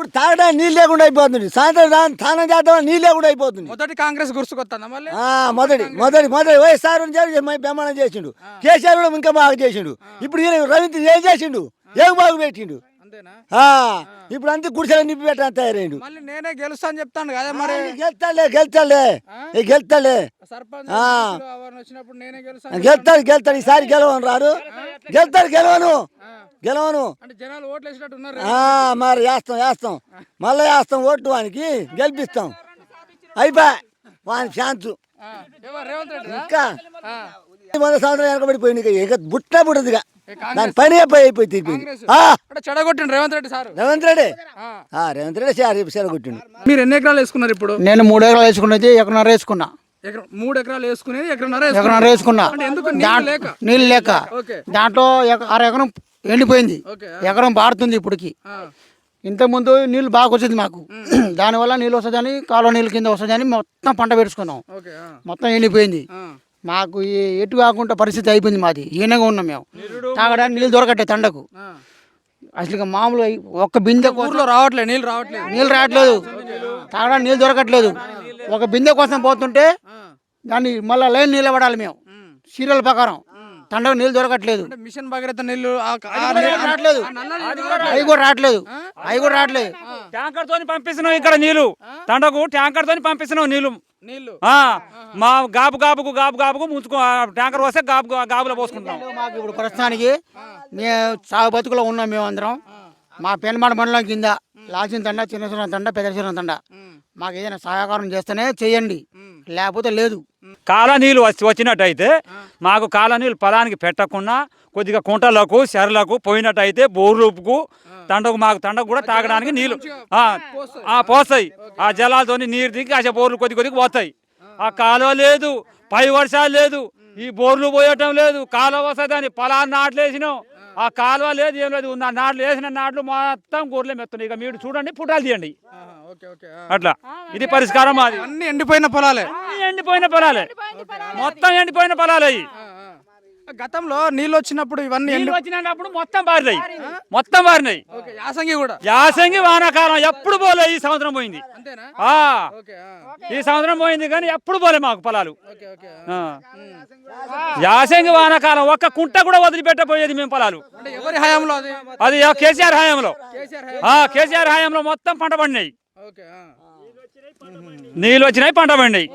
ఇప్పుడు తాగడానికి నీళ్ళు లేకుండా అయిపోతుంది. సాయంత్రం స్నానం చేద్దాం నీళ్ళు లేకుండా అయిపోతుంది. మొదటి కాంగ్రెస్ గుర్తుకొస్తుందా మళ్ళీ? మొదటి మొదటి మొదటి వైఎస్ఆర్ బ్రహ్మాండం చేసిండు. కేసీఆర్ కూడా ఇంకా బాగా చేసిండు. ఇప్పుడు రవీంద్ర ఏం చేసిండు? ఏం బాగు పెట్టిండు? ఇప్పుడు అంతే గుడిసెలు నింపి పెట్టడానికి తయారైండు. మళ్ళీ నేనే గెలుస్తా అని చెప్తాను కదా మరి. గెలుతాలే గెలుతాలే గెలుతాలే గెలుస్తాను గెలుతాడు గెలుతాడు ఈసారి గెలవను రాడు. గెలుతాడు గెలవను. గెలవను. మరి వేస్తాం వేస్తాం. మళ్ళీ వేస్తాం ఓటు వానికి గెలిపిస్తాం. అయిపోయి వాని ఛాన్స్. ఇంకా. వంద సంవత్సరాలు వెనకబడిపోయింది ఇక. బుట్ట బుట్టదిగా దాని పని అయిపోయి అయిపోయి తీరిపోయింది. చెడగొట్టిండు రేవంత్ రెడ్డి సార్. రేవంత్ రెడ్డి? ఆ, రేవంత్ రెడ్డి సార్ సెలగొట్టిండు మీరు ఎన్ని ఎకరాలు వేసుకున్నారు ఇప్పుడు? నేను మూడు ఎకరాలు వేసుకున్నది ఎకరన్నర వేసుకున్నా. ఎకరం మూడు ఎకరాలు వేసుకునేది ఎకరన్నర ఎకరన్నర వేసుకున్నా. అంటే ఎందుకు నీళ్ళు లేక? నీళ్ళు లేక. ఓకే. దాంట్లో ఎక- అర ఎకరం ఎండిపోయింది. ఓకే ఎకరం పారుతుంది ఇప్పటికి. ఆ, ఇంతకుముందు నీళ్ళు బాగా వచ్చేది మాకు. దానివల్ల నీళ్ళు వస్తుందని కాలువ నీళ్ళు కింద వస్తుందని మొత్తం పంట పెట్టుకున్నాం. ఓకే ఆ, మొత్తం ఎండిపోయింది. ఆ. మాకు ఎటు కాకుండా పరిస్థితి అయిపోయింది మాది. ఈయనగా ఉన్నాం మేము. తాగడానికి నీళ్ళు దొరకట్టే తండకు. అసలు ఇక మామూలు అయి- ఒక్క బిందె ఊర్లో రావట్లేదు నీళ్ళు రావట్లేదు. నీళ్ళు రావట్లేదు. తాగడానికి నీళ్ళు దొరకట్లేదు. ఒక బిందె కోసం పోతుంటే దాన్ని మళ్ళీ లైన్ నిలబడాలి మేము. సీరియల్ ప్రకారం. తండకు నీళ్ళు దొరకట్లేదు. అంటే మిషన్ భగీరథ రావట్లేదు. కూడా అవి కూడా రావట్లేదు. అవి కూడా రావట్లేదు. ట్యాంకర్ తోని పంపిస్తున్నాం ఇక్కడ నీళ్ళు తండకు ట్యాంకర్ తోని పంపిస్తున్నాం నీళ్ళు నీళ్ళు. ఆ, మా గాబు గాబుకు గాబు గాబుకు ముంచుకో ఆ, ట్యాంకర్ వస్తే గాబు గాబులో పోసుకుంటాం మాకు ఇప్పుడు ప్రస్తుతానికి మేము సాగు బతుకులో ఉన్నాం మేము అందరం మా పెనమాడ మండలం కింద లాచిన తండ చిన్న చిన్న తండ పెద్ద చిన్న తండ. మాకు ఏదైనా సహకారం చేస్తేనే చేయండి. లేకపోతే లేదు. కాల నీళ్ళు వచ్చి వచ్చినట్టయితే మాకు కాల నీళ్ళు పొలానికి పెట్టకుండా కొద్దిగా కుంటలకు చెరలకు పోయినట్టయితే బోర్లుపుకు తండకు మాకు తండకు కూడా తాగడానికి నీళ్ళు. పోస్తాయి. ఆ జలాలతోని నీరు దిగి ఆ బోర్లు కొద్ది కొద్దిగా పోతాయి. ఆ. కాలువ లేదు పై వర్షాలు లేదు ఈ బోర్లు పోయటం లేదు కాలువ వస్తుందని పొలాన్ని నాట్లు వేసినాం. ఆ కాలువ లేదు ఏం లేదు. ఉన్న నాట్లు వేసిన నాట్లు మొత్తం గొర్రెలు మెత్తున్నాయి. ఇక మీరు చూడండి పుటాలు తీయండి. ఆహా, ఓకే ఓకే ఆ. అట్లా. ఇది పరిష్కారం మాది. అన్ని ఎండిపోయిన పొలాలే. అన్ని ఎండిపోయిన పొలాలే. మొత్తం ఎండిపోయిన పొలాలే ఇవి. గతంలో నీళ్ళు వచ్చినప్పుడు ఇవన్నీ నీళ్ళు వచ్చినప్పుడు మొత్తం బారినాయి మొత్తం బారినాయి ఓకే యాసంగి కూడా. యాసంగి వానాకాలం ఎప్పుడు పోలే ఈ సంవత్సరం పోయింది. అంతేనా? ఆ. ఓకే ఆ. ఈ సంవత్సరం పోయింది కానీ ఎప్పుడు పోలే మాకు పొలాలు. ఓకే ఓకే ఆ. ఆ. యాసంగి వానాకాలం ఒక్క కుంట కూడా వదిలిపెట్టపోయేది మేము పొలాలు. అంటే ఎవరి హయాంలో అది? కేసీఆర్ హయాంలో. కేసీఆర్ హయాంలో. మొత్తం పంట పండినాయి. నీళ్ళు వచ్చినాయి పంట పండినాయి.